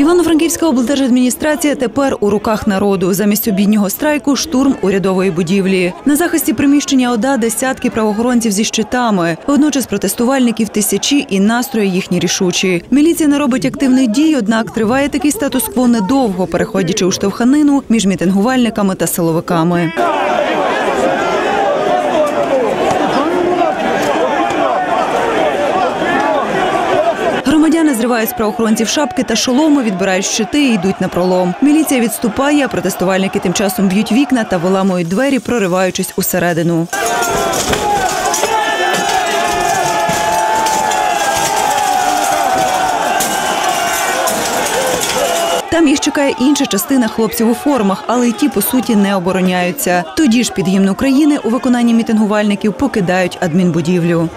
Івано-Франківська облдержадміністрація тепер у руках народу. Замість обіднього страйку штурм урядової будівлі. На захисті приміщення ОДА десятки правоохоронців зі щитами. Водночас протестувальників тисячі і настрої їхні рішучі. Міліція не робить активних дій, однак триває такий статус-кво недовго, переходячи у штовханину між мітингувальниками та силовиками. Громадяни з правоохоронців шапки та шоломи, відбирають щити і йдуть на пролом. Міліція відступає, а протестувальники тим часом б'ють вікна та виламують двері, прориваючись усередину. Там їх чекає інша частина хлопців у формах, але й ті по суті не обороняються. Тоді ж під гімн України у виконанні мітингувальників покидають адмінбудівлю.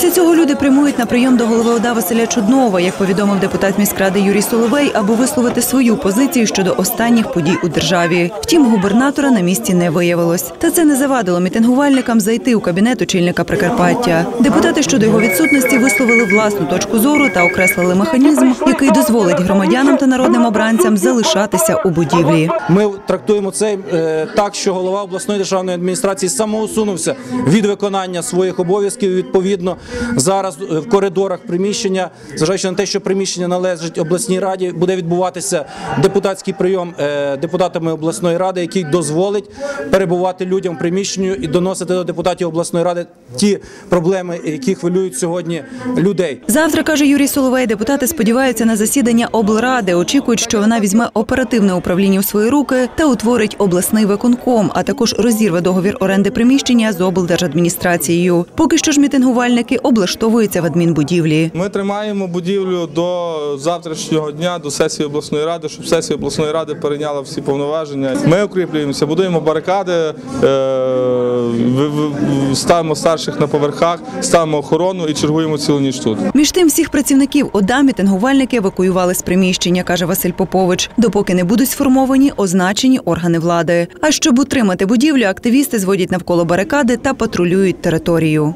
Після цього люди прямують на прийом до голови ОДА Василя Чуднова, як повідомив депутат міськради Юрій Соловей, аби висловити свою позицію щодо останніх подій у державі. Втім, губернатора на місці не виявилось. Та це не завадило мітингувальникам зайти у кабінет очільника Прикарпаття. Депутати щодо його відсутності висловили власну точку зору та окреслили механізм, який дозволить громадянам та народним обранцям залишатися у будівлі. Ми трактуємо це е, так, що голова обласної державної адміністрації самоусунувся від виконання своїх обов'язків. Відповідно, зараз е, в коридорах приміщення, зважаючи на те, що приміщення належить обласній раді, буде відбуватися депутатський прийом е, депутатами обласної ради, який дозволить перебувати людям в приміщенню і доносити до депутатів обласної ради ті проблеми, які хвилюють сьогодні людей. Завтра каже Юрій Соловей. Депутати сподіваються на засідання облради. Очікують, що вона візьме оперативне управління у свої руки та утворить обласний виконком, а також розірве договір оренди приміщення з облдержадміністрацією. Поки що ж мітингувальники облаштовуються в адмінбудівлі. Ми тримаємо будівлю до завтрашнього дня, до сесії обласної ради, щоб сесія обласної ради перейняла всі повноваження. Ми укріплюємося, будуємо барикади, е, ставимо старших на поверхах, ставимо охорону і чергуємо цілу ніч тут. Між тим, всіх працівників ОДА мітингувальники евакуювали з приміщення, каже Василь Попович, допоки не будуть сформовані означені органи влади. А щоб утримати будівлю, активісти зводять навколо барикади та патрулюють територію.